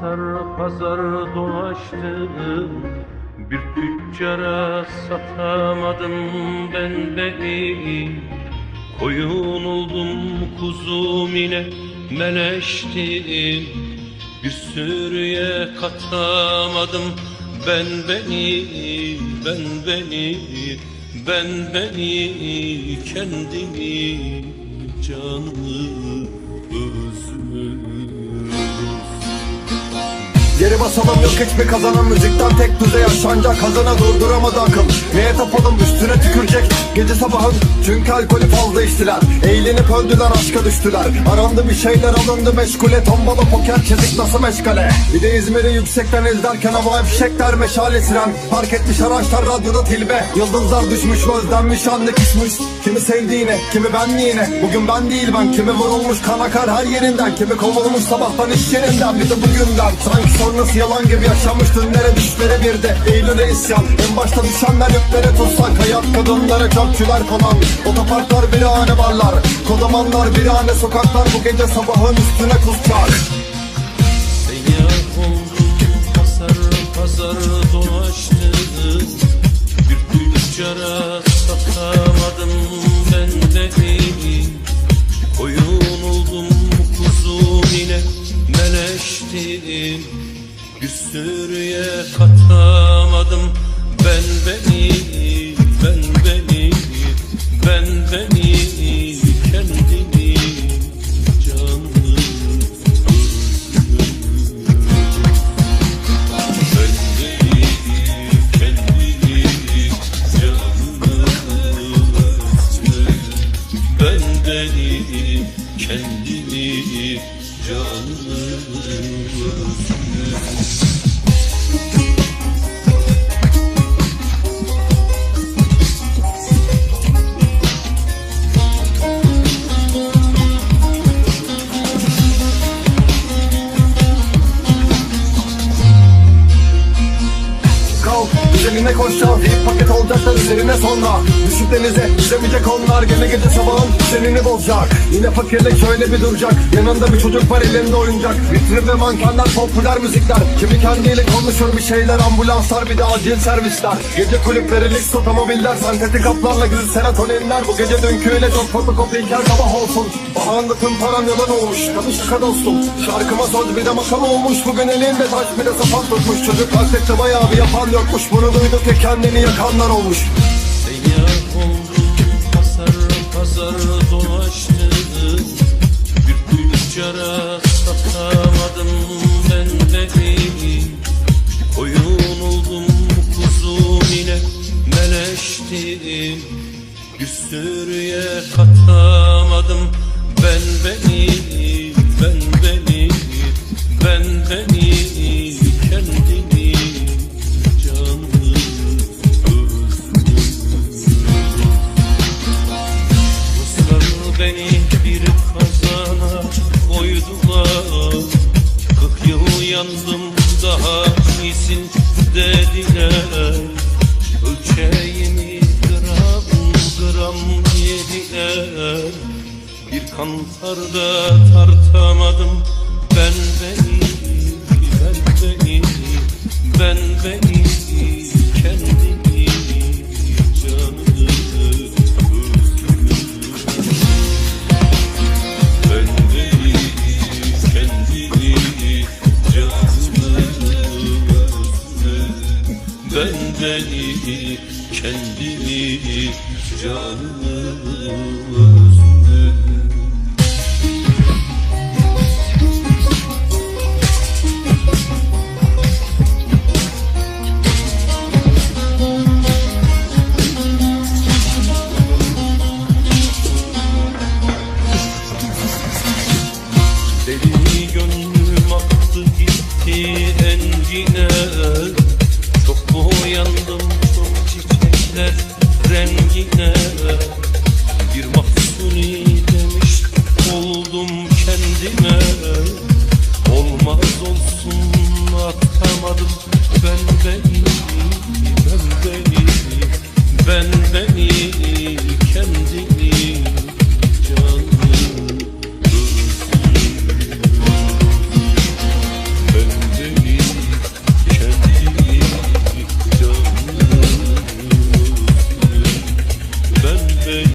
Pazar pazar dolaştım Bir tüccara satamadım ben beni Koyun oldum kuzum yine meleştim. Bir sürüye katamadım ben beni Ben beni ben beni kendimi özüm Basalım yok hiçbir kazanan müzikten tek düze yaşanacak. Kazana durduramadı akıl. Neye tapalım üstüne tükürecek. Gece sabahın çünkü alkolü fazla içtiler. Eğlenip öldüler aşka düştüler. Arandı bir şeyler alındı meşgule. Tombala poker çizik nasıl meşgale? Bir de İzmir'i yüksekten izlerken hava fişekler meşale siren. Park etmiş araçlar radyoda tilbe. Yıldızlar düşmüş özlenmiş anne küsmüş Kimi sevdiğine kimi benliğine. Bugün ben değil ben kimi vurulmuş kan akar her yerinden. Kimi kovulmuş sabahtan iş yerinden. Bir de bugünden Sanki sonrası yalan gibi yaşanmış dünlere düşlere bir de? Eylül'e isyan. En başta düşenler yüklere tutsak. Hayat kadınlara çöpçüler konan Otoparklar birahane barlar Kodamanlar birahane sokaklar Bu gece sabahın üstüne kusacak. Oldum pazar pazar dolaştım Bir tüccara satamadım ben beni Koyun oldum kuzum yine meleştim Bir sürüye katamadım. Ben beni Ben beni ben beni kendimi canımı Bendeni kendini canımı Kalk üzerine koşacağız İlk paket olacaklar üzerine sonra. Düşüp denize yüzemeyecek onlar Gene gece sabahın düzenini bozacak. Yine fakirlik şöyle bir duracak Yanında bir çocuk var elinde oyuncak. Vitrin ve mankenler popüler müzikler. Kimi kendiyle konuşur bir şeyler Ambulanslar bir de acil servisler. Gece kulüpleri lüks otomobiller Sentetik kaplarla gül serotoninler Bu gece dünküyle çok fotokopiyken sabah olsun. Bahanda tüm param yalan olmuş Tabii şaka dostum. Şarkıma söz bir de makam olmuş. Bugün elinde taş bir de sapan tutmuş. Çocuk hakikaten bayağı bir yapan yokmuş. Bunu duyduk ya kendini yakanlar olmuş. Seyyah oldum pazar pazar dolaştım Bir tüccara satamadım ben beni Koyun oldum kuzum yine meleştim Bir sürüye katamadım iyisin dediler Ölçeğimi gram gram yediler Bir kantarda tartamadım. Ben beni Ben beni ben beni kendimi beni kendimi canımı Deli gönlüm aktı gitti encine benden iyi